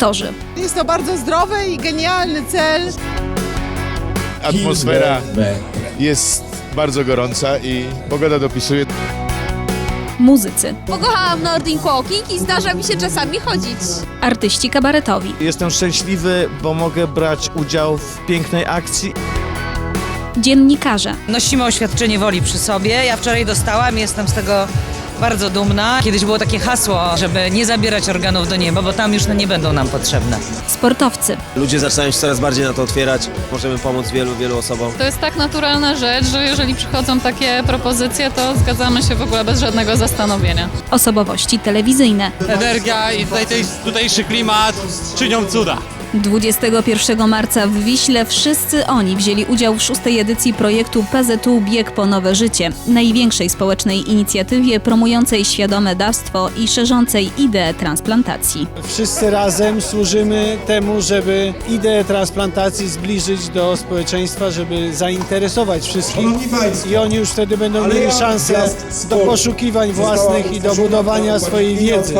aktorzy. Jest to bardzo zdrowy i genialny cel. Atmosfera jest bardzo gorąca i pogoda dopisuje. Muzycy, Pokochałam Nordic Walking i zdarza mi się czasami chodzić. artyści kabaretowi, Jestem szczęśliwy, bo mogę brać udział w pięknej akcji. dziennikarze, Nosimy oświadczenie woli przy sobie. Ja wczoraj dostałam, jestem z tego bardzo dumna. Kiedyś było takie hasło, żeby nie zabierać organów do nieba, bo tam już nie będą nam potrzebne. sportowcy, Ludzie zaczynają się coraz bardziej na to otwierać. Możemy pomóc wielu, wielu osobom. To jest tak naturalna rzecz, że jeżeli przychodzą takie propozycje, to zgadzamy się w ogóle bez żadnego zastanowienia. osobowości telewizyjne. energia i tutejszy klimat czynią cuda. 21 marca w Wiśle wszyscy oni wzięli udział w szóstej edycji projektu PZU Bieg po Nowe Życie, największej społecznej inicjatywie promującej świadome dawstwo i szerzącej ideę transplantacji. Wszyscy razem służymy temu, żeby ideę transplantacji zbliżyć do społeczeństwa, żeby zainteresować wszystkich i oni już wtedy będą mieli szansę do poszukiwań własnych i do budowania swojej wiedzy.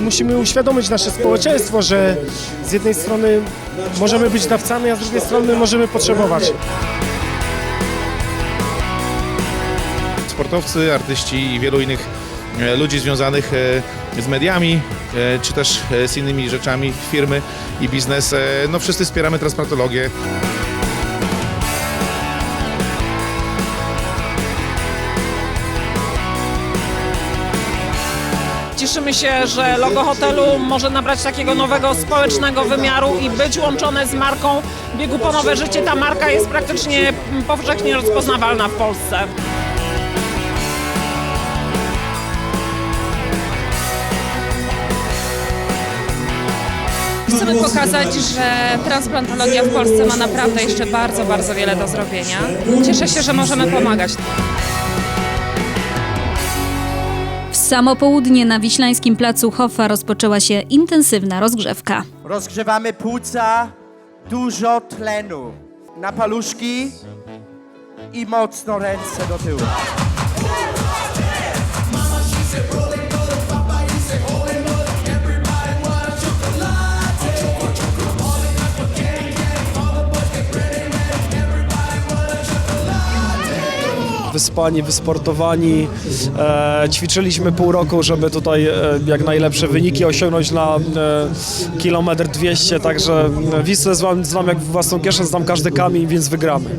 Musimy uświadomić nasze społeczeństwo, że z jednej strony możemy być dawcami, a z drugiej strony możemy potrzebować. Sportowcy, artyści i wielu innych e, ludzi związanych e, z mediami, e, czy też z innymi rzeczami, firmy i biznes. No wszyscy wspieramy transplantologię. Cieszymy się, że logo hotelu może nabrać takiego nowego społecznego wymiaru i być łączone z marką Biegu po Nowe Życie. Ta marka jest praktycznie powszechnie rozpoznawalna w Polsce. Chcemy pokazać, że transplantologia w Polsce ma naprawdę jeszcze bardzo, bardzo wiele do zrobienia. Cieszę się, że możemy pomagać. Samo południe na wiślańskim placu Hoffa rozpoczęła się intensywna rozgrzewka. Rozgrzewamy płuca, dużo tlenu. Na paluszki i mocno ręce do tyłu. Wyspani, wysportowani. E, ćwiczyliśmy pół roku, żeby tutaj e, jak najlepsze wyniki osiągnąć na e, kilometr 200, także e, Wisłę znam, znam jak własną kieszeń, znam każdy kamień, więc wygramy.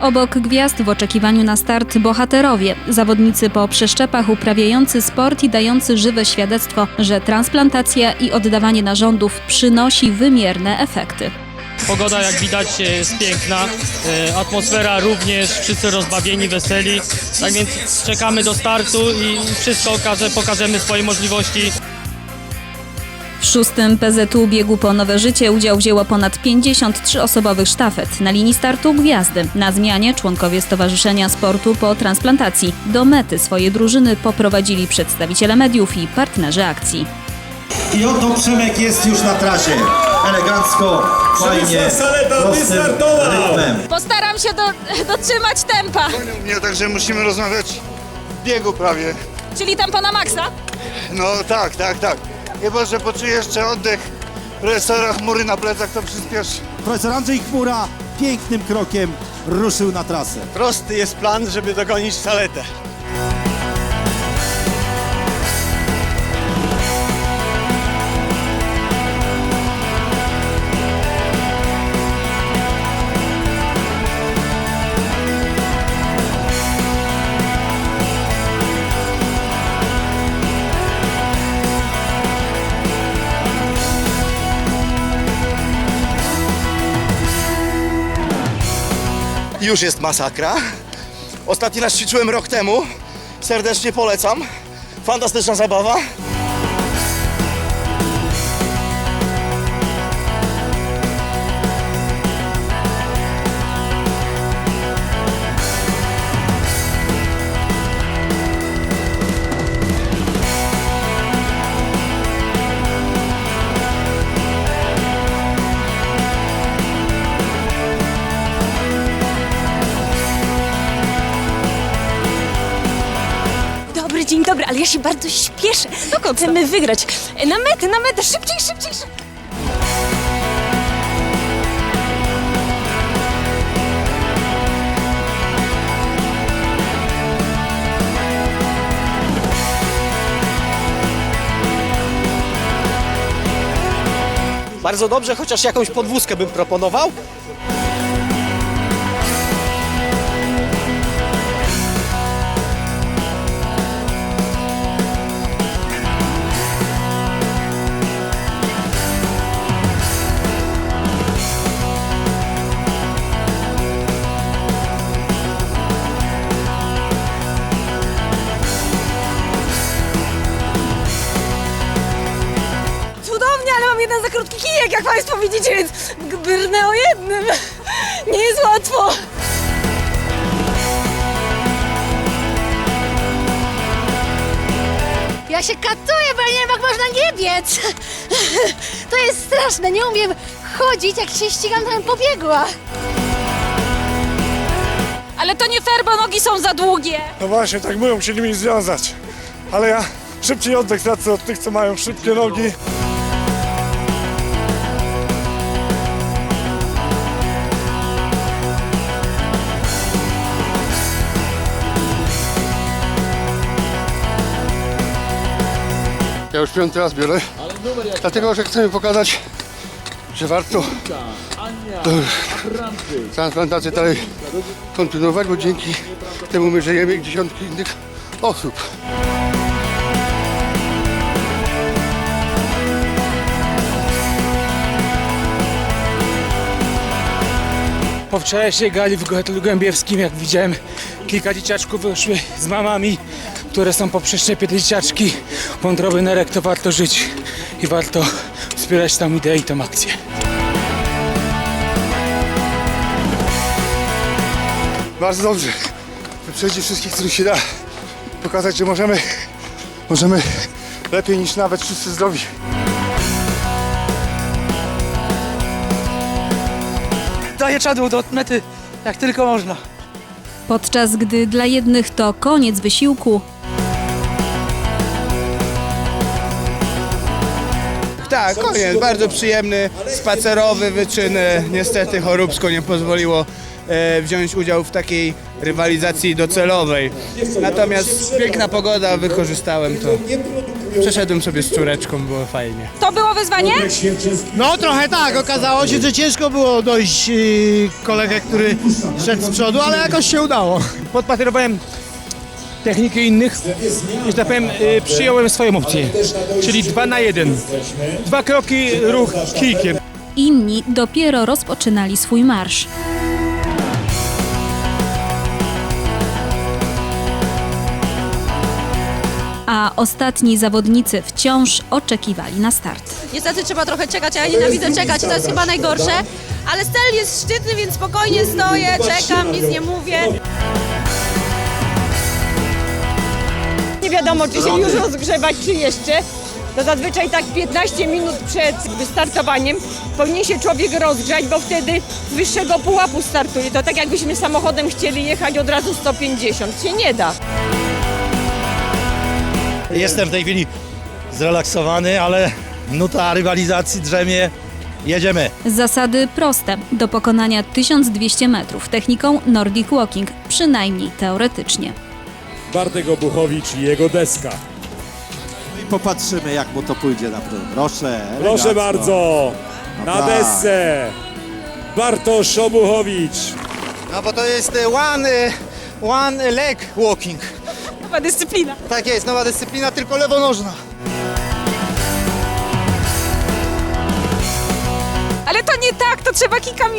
Obok gwiazd w oczekiwaniu na start bohaterowie, zawodnicy po przeszczepach uprawiający sport i dający żywe świadectwo, że transplantacja i oddawanie narządów przynosi wymierne efekty. Pogoda jak widać jest piękna, e, atmosfera również, wszyscy rozbawieni, weseli. Tak więc czekamy do startu i wszystko okaże, pokażemy swoje możliwości. W szóstym PZU biegu po nowe życie udział wzięło ponad 53 osobowych sztafet. Na linii startu gwiazdy. Na zmianie członkowie Stowarzyszenia Sportu po transplantacji. Do mety swoje drużyny poprowadzili przedstawiciele mediów i partnerzy akcji. I oto Przemek jest już na trasie. Elegancko, fajnie, prostym rytmem. Postaram się do, dotrzymać tempa, Nie, także musimy rozmawiać w biegu prawie. czyli tempo na maksa. No tak, tak, tak. Chyba, że poczuję jeszcze oddech profesora chmury na plecach, to przyspieszy. Profesor Andrzej Chmura pięknym krokiem ruszył na trasę. Prosty jest plan, żeby dogonić saletę. Już jest masakra. Ostatni raz ćwiczyłem rok temu. Serdecznie polecam. Fantastyczna zabawa. Dobry dzień dobry, ale ja się bardzo śpieszę. Dokąd chcemy wygrać? E, Na metę, na metę, szybciej, szybciej, szybciej. Bardzo dobrze, chociaż jakąś podwózkę bym proponował. Mam jeden za krótki kijek, jak Państwo widzicie, więc brnę o jednym. Nie jest łatwo. Ja się katuję, bo ja nie wiem jak można nie biec. To jest straszne, nie umiem chodzić, jak się ścigam, to bym pobiegła. Ale to nie fair, bo nogi są za długie. No właśnie, tak mówią, się nimi związać. Ale ja szybciej oddech tracę od tych, co mają szybkie nogi. Ja już piąty raz biorę, dlatego że chcemy pokazać, że warto transplantację dalej kontynuować, bo dzięki temu my żyjemy jak dziesiątki innych osób. Po wczorajszej gali w hotelu Głębiewskim, jak widziałem, kilka dzieciaczków wyszły z mamami, które są po przeszczepie te dzieciaczki. Wątroby nerek to warto żyć i warto wspierać tą ideę i tą akcję. Bardzo dobrze. Wyprzedzić wszystkich, których się da. Pokazać, że możemy, możemy lepiej niż nawet wszyscy zdrowi. Daję czadło do mety, jak tylko można. Podczas gdy dla jednych to koniec wysiłku, Tak, koniec. Bardzo przyjemny, spacerowy wyczyn. E, Niestety choróbsko nie pozwoliło e, wziąć udziału w takiej rywalizacji docelowej. Natomiast piękna pogoda, wykorzystałem to. Przeszedłem sobie z czureczką, było fajnie. To było wyzwanie? No trochę tak, okazało się, że ciężko było dojść yy, kolegę, który szedł z przodu, ale jakoś się udało. Podpatrywałem techniki innych i, że tak powiem, y, przyjąłem swoją opcję, czyli dwa na jeden. Dwa kroki, ruch kijkiem. inni dopiero rozpoczynali swój marsz. A ostatni zawodnicy wciąż oczekiwali na start. Niestety trzeba trochę czekać, a ja nienawidzę czekać, to jest chyba najgorsze. Ale cel jest szczytny, więc spokojnie stoję, czekam, nic nie mówię. Nie wiadomo, czy się już rozgrzewać, czy jeszcze. To zazwyczaj tak 15 minut przed wystartowaniem powinien się człowiek rozgrzać, bo wtedy z wyższego pułapu startuje. To tak jakbyśmy samochodem chcieli jechać od razu 150. Się nie da. Jestem w tej chwili zrelaksowany, ale nuta rywalizacji drzemie. Jedziemy. Zasady proste. Do pokonania 1200 metrów techniką Nordic Walking, przynajmniej teoretycznie. Bartek Obuchowicz i jego deska. Popatrzymy, jak mu to pójdzie na pewno. Proszę, Proszę bardzo, No na tak. desce Bartosz Obuchowicz. No bo to jest e, one, e, one leg walking. Nowa dyscyplina. Tak jest, nowa dyscyplina, tylko lewonożna. Ale to nie tak, to trzeba kikami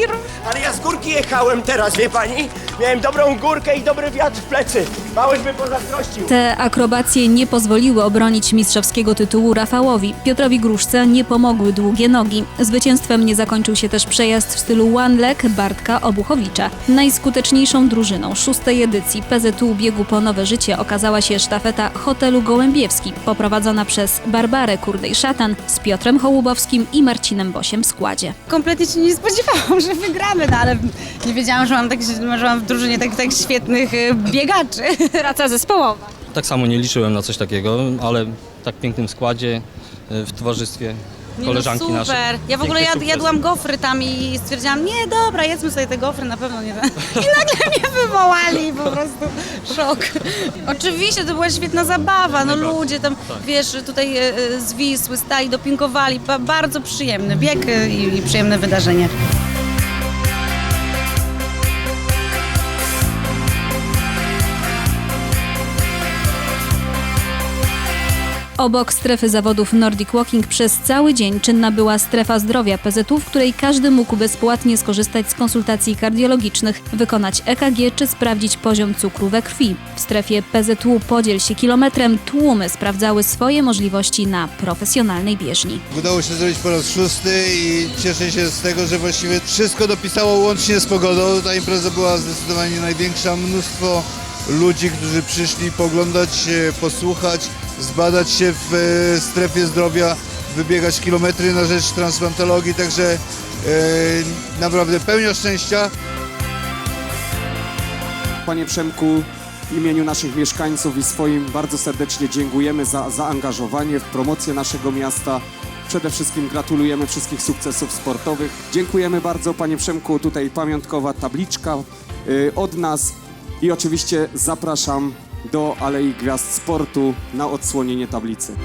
Ale ja z górki jechałem teraz, wie pani? Miałem dobrą górkę i dobry wiatr w plecy. Małyś by pozazdrościł. Te akrobacje nie pozwoliły obronić mistrzowskiego tytułu Rafałowi. Piotrowi Gruszce nie pomogły długie nogi. Zwycięstwem nie zakończył się też przejazd w stylu one leg Bartka Obuchowicza. Najskuteczniejszą drużyną szóstej edycji PZU Biegu po Nowe Życie okazała się sztafeta Hotelu Gołębiewski, poprowadzona przez Barbarę Kurdej-Szatan z Piotrem Hołubowskim i Marcinem Bosiem w składzie. Kompletnie się nie spodziewałam, że wygramy, no ale nie wiedziałam, że mam, tak, że mam w drużynie tak, tak świetnych y, biegaczy. Raca zespołowa. tak samo nie liczyłem na coś takiego, ale w tak pięknym składzie, y, w towarzystwie koleżanki no super. naszej. Ja w ogóle jad, jadłam gofry tam i stwierdziłam, nie dobra, jedzmy sobie te gofry, na pewno nie. I nagle mnie wywołali, po prostu szok. Oczywiście to była świetna zabawa, no ludzie tam, wiesz, tutaj e, e, z Wisły stali, dopingowali, ba, bardzo przyjemny bieg e, i, i przyjemne wydarzenie. Obok strefy zawodów Nordic Walking przez cały dzień czynna była strefa zdrowia PZU, w której każdy mógł bezpłatnie skorzystać z konsultacji kardiologicznych, wykonać EKG czy sprawdzić poziom cukru we krwi. W strefie PZU Podziel się kilometrem tłumy sprawdzały swoje możliwości na profesjonalnej bieżni. Udało się zrobić po raz szósty i cieszę się z tego, że właściwie wszystko dopisało łącznie z pogodą. Ta impreza była zdecydowanie największa. Mnóstwo ludzi, którzy przyszli poglądać, posłuchać, zbadać się w e, strefie zdrowia, wybiegać kilometry na rzecz transplantologii, także e, naprawdę pełnia szczęścia. Panie Przemku, w imieniu naszych mieszkańców i swoim bardzo serdecznie dziękujemy za zaangażowanie w promocję naszego miasta. Przede wszystkim gratulujemy wszystkich sukcesów sportowych. Dziękujemy bardzo Panie Przemku, tutaj pamiątkowa tabliczka y, od nas i oczywiście zapraszam do Alei Gwiazd Sportu na odsłonienie tablicy.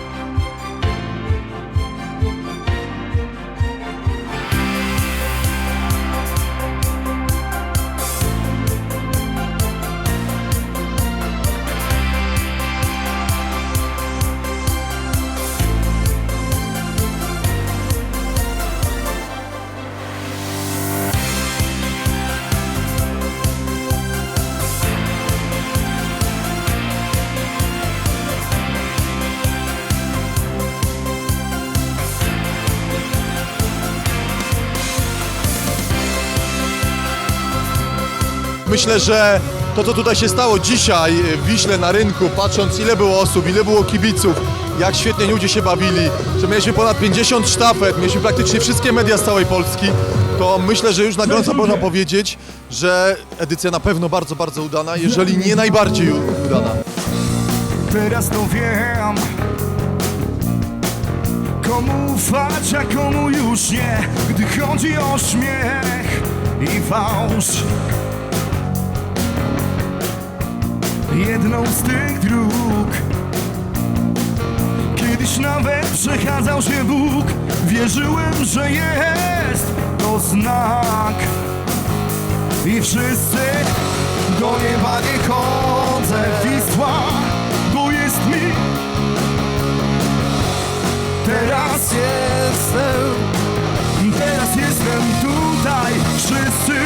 Myślę, że to, co tutaj się stało dzisiaj w Wiśle na rynku, patrząc ile było osób, ile było kibiców, jak świetnie ludzie się bawili, że mieliśmy ponad 50 sztafet, mieliśmy praktycznie wszystkie media z całej Polski, to myślę, że już na gorąco można powiedzieć, że edycja na pewno bardzo, bardzo udana, jeżeli nie najbardziej udana. Teraz to wiem Komu ufać, a komu już nie Gdy chodzi o śmiech i fałsz Jedną z tych dróg. Kiedyś nawet przechadzał się Bóg. Wierzyłem, że jest to znak. I wszyscy do nieba nie chodzę. Wisła, bo jest mi. Teraz jestem Teraz jestem tutaj. Wszyscy,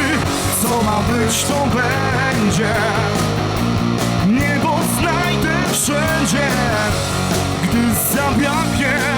co ma być, to będzie wszędzie, gdy zabraknie